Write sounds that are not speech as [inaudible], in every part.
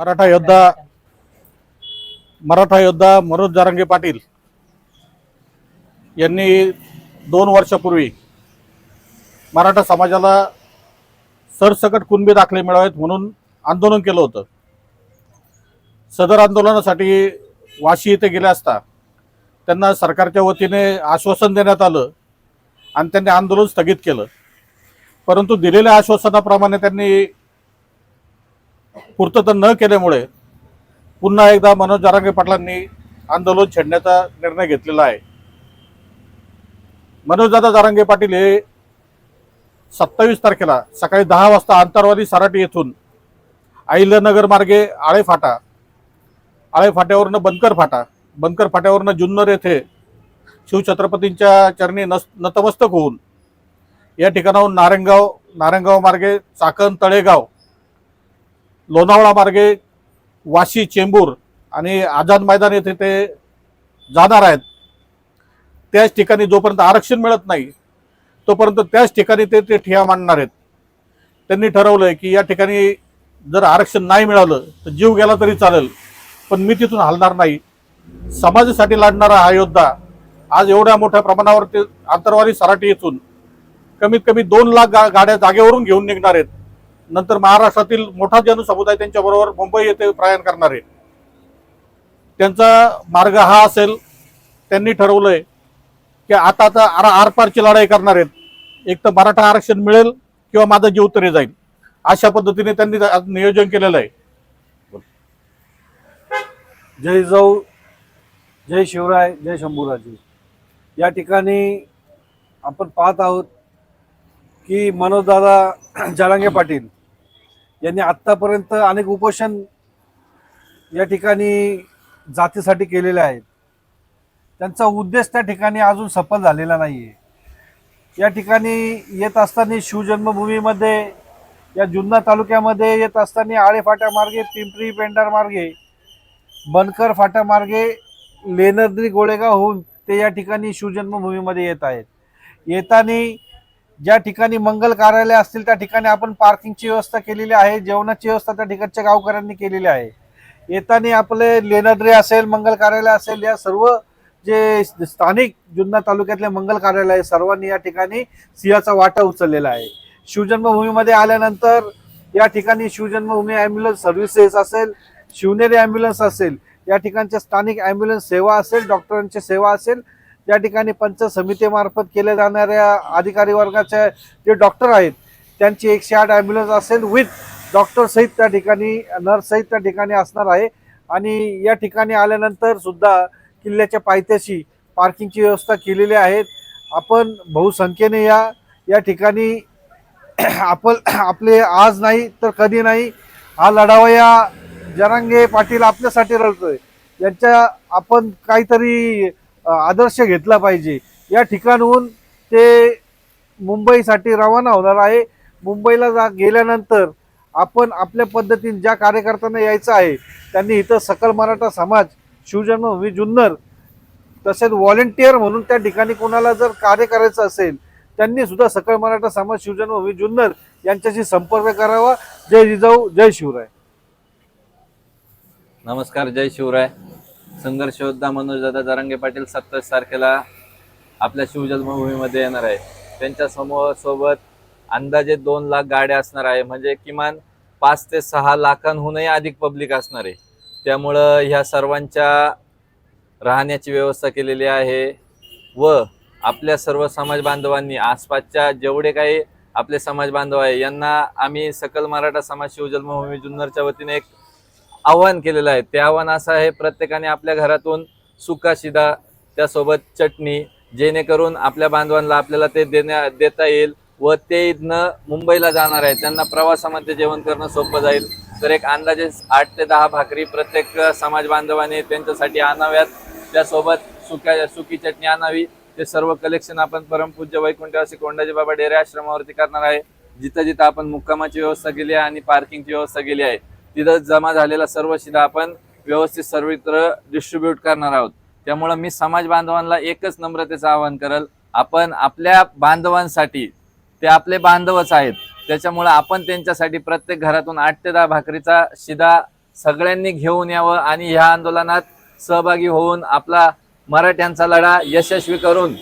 मराठा योद्धा मराठा योद्धा मनोज जारंगे पाटील यांनी दोन वर्षापूर्वी मराठा समाजाला सरसकट कुणबी दाखले मिळावेत म्हणून आंदोलन केलं होतं. सदर आंदोलनासाठी वाशी येथे गेले असता त्यांना सरकारच्या वतीने आश्वासन देण्यात आलं आणि त्यांनी आंदोलन स्थगित केलं. परंतु दिलेल्या आश्वासनाप्रमाणे त्यांनी पूर्तता न केल्यामुळे पुन्हा एकदा मनोज जारांगे पाटलांनी आंदोलन छेडण्याचा निर्णय घेतलेला आहे. मनोजदादा जारांगे पाटील हे सत्तावीस तारखेला सकाळी दहा वाजता आंतरवादी सराटी येथून आईलनगर मार्गे आळे फाटा आळे फाट्यावरनं बनकर फाटा बनकर फाट्यावरनं जुन्नर येथे शिवछत्रपतींच्या चरणी नस नतमस्तक होऊन या ठिकाणाहून नारंगाव नारंगाव मार्गे चाकण तळेगाव लोणावळा मार्गे वाशी चेंबूर आणि आझाद मैदान येथे ते जाणार आहेत. त्याच ठिकाणी जोपर्यंत आरक्षण मिळत नाही तोपर्यंत त्याच ठिकाणी ते ते ठिया मांडणार आहेत. त्यांनी ठरवलंय की या ठिकाणी जर आरक्षण नाही मिळालं तर जीव गेला तरी चालेल पण मी तिथून हलणार नाही. समाजासाठी लढणारा हा योद्धा आज एवढ्या मोठ्या प्रमाणावर ते आंतरवादी सराटी येथून कमीत कमी दोन लाख गा गाड्या जागेवरून घेऊन निघणार आहेत. नंतर महाराष्ट्रातील मोठा जनसमुदाय त्यांच्याबरोबर मुंबई येथे प्रयाण करणार आहे. त्यांचा मार्ग हा असेल त्यांनी ठरवलंय की आता आर आरपारची लढाई करणार आहेत. एक तर मराठा आरक्षण मिळेल किंवा माझा जीव तरी जाईल. अशा पद्धतीने त्यांनी नियोजन केलेलं आहे. जय जाऊ जय शिवराय जय शंभूराजे. या ठिकाणी आपण पाहत आहोत की मनोजदादा जालांगे पाटील यांनी आत्तापर्यंत अनेक उपोषण या ठिकाणी जातीसाठी केलेले आहेत. त्यांचा उद्देश त्या ठिकाणी अजून सफल झालेला नाही आहे या ठिकाणी येत असताना शिवजन्मभूमीमध्ये या जुन्ना तालुक्यामध्ये येत असताना आळेफाट्या मार्गे पिंपरी पेंडारमार्गे बनकर फाटा मार्गे गोळेगाव होऊन ते या ठिकाणी शिवजन्मभूमीमध्ये येत आहेत. येताना ज्या ठिकाणी मंगल कार्यालय असतील त्या ठिकाणी आपण पार्किंगची व्यवस्था केलेली आहे जेवणाची व्यवस्था त्या ठिकाणच्या गावकऱ्यांनी केलेली आहे. येताना आपले लेनद्री असेल मंगल कार्यालय असेल या सर्व जे स्थानिक जुन्नर तालुक्यातले मंगल कार्यालय आहे, सर्वांनी या ठिकाणी सिंहाचा वाटा उचललेला आहे. शिवजन्मभूमीमध्ये आल्यानंतर या ठिकाणी शिवजन्मभूमी ॲम्ब्युलन्स सर्व्हिसेस असेल शिवनेरी ॲम्ब्युलन्स असेल या ठिकाणच्या स्थानिक ॲम्ब्युलन्स सेवा असेल डॉक्टरांची सेवा असेल या ठिकाणी पंच समितीमार्फत केल्या जाणाऱ्या अधिकारी वर्गाचे जे डॉक्टर आहेत त्यांची एकशे आठ ॲम्ब्युलन्स असेल विथ डॉक्टर सहित त्या ठिकाणी नर्स सहित त्या ठिकाणी असणार आहे. आणि या ठिकाणी आल्यानंतर सुद्धा किल्ल्याच्या पायथ्याशी पार्किंगची व्यवस्था केलेली आहे. आपण बहुसंख्येने या या ठिकाणी [clears throat] आपण [clears throat] आपले आज नाही तर कधी नाही हा लढावा या जरांगे पाटील आपल्यासाठी रडतोय यांच्या आपण काहीतरी आदर्श घेतला पाहिजे. या ठिकाणहून ते मुंबईसाठी रवाना होणार आहे. मुंबईला जा गेल्यानंतर आपण आपल्या पद्धतीने ज्या कार्यकर्त्यांना यायचं आहे त्यांनी इथं सकल मराठा समाज शिवजन्मभूमी जुन्नर तसेच व्हॉलेंटियर म्हणून त्या ठिकाणी कोणाला जर कार्य करायचं असेल त्यांनी सुद्धा सकल मराठा समाज शिवजन्मभूमी जुन्नर यांच्याशी संपर्क करावा. जय जिजाऊ जय शिवराय. नमस्कार जय शिवराय. संघर्ष योद्धा मनोजदादा जारंगे पाटील सत्तावीस तारखेला आपल्या शिवजन्मभूमीमध्ये येणार आहे. त्यांच्या समूहासोबत अंदाजे दोन लाख गाड्या असणार आहे. म्हणजे किमान पाच ते सहा लाखांहूनही अधिक पब्लिक असणार आहे. त्यामुळं ह्या सर्वांच्या राहण्याची व्यवस्था केलेली आहे व आपल्या सर्व समाज बांधवांनी आसपासच्या जेवढे काही आपले समाज बांधव आहे यांना आम्ही सकल मराठा समाज शिवजन्मभूमी जुन्नरच्या वतीने एक आव्हान केलेलं आहे. ते आव्हान असं आहे प्रत्येकाने आपल्या घरातून सुका शिदा त्यासोबत चटणी जेणेकरून आपल्या बांधवांना आपल्याला ते देण्या देता येईल व ते इथनं मुंबईला जाणार आहे. त्यांना प्रवासामध्ये जेवण करणं सोपं जाईल. तर एक अंदाजे आठ ते दहा भाकरी प्रत्येक समाज बांधवाने त्यांच्यासाठी आणाव्यात. त्यासोबत सुक्या सुकी चटणी आणावी. ते सर्व कलेक्शन आपण परमपूज्य वैकुंठवासी कोंडाजी बाबा डेरे आश्रमावरती करणार आहे. जिथं जिथं आपण मुक्कामाची व्यवस्था केली आहे आणि पार्किंगची व्यवस्था केली आहे. तिथं जमा झालेला सर्व शिधा आपण व्यवस्थित सर्वत्र डिस्ट्रीब्यूट करणार आहोत. त्यामुळं मी समाज बांधवांना एकच नम्रतेचं आवाहन करल. आपण आपल्या बांधवांसाठी ते आपले बांधवच आहेत त्याच्यामुळं आपण त्यांच्यासाठी प्रत्येक घरातून आठ ते दहा भाकरीचा शिदा सगळ्यांनी घेऊन यावं आणि ह्या आंदोलनात सहभागी होऊन आपला मराठ्यांचा लढा यशस्वी करून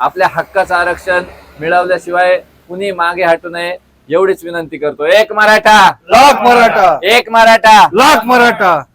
आपल्या हक्काचं आरक्षण मिळवल्याशिवाय कुणी मागे हटू नये. एवढीच विनंती करतो. एक मराठा. लाख मराठा. एक मराठा. लाख मराठा.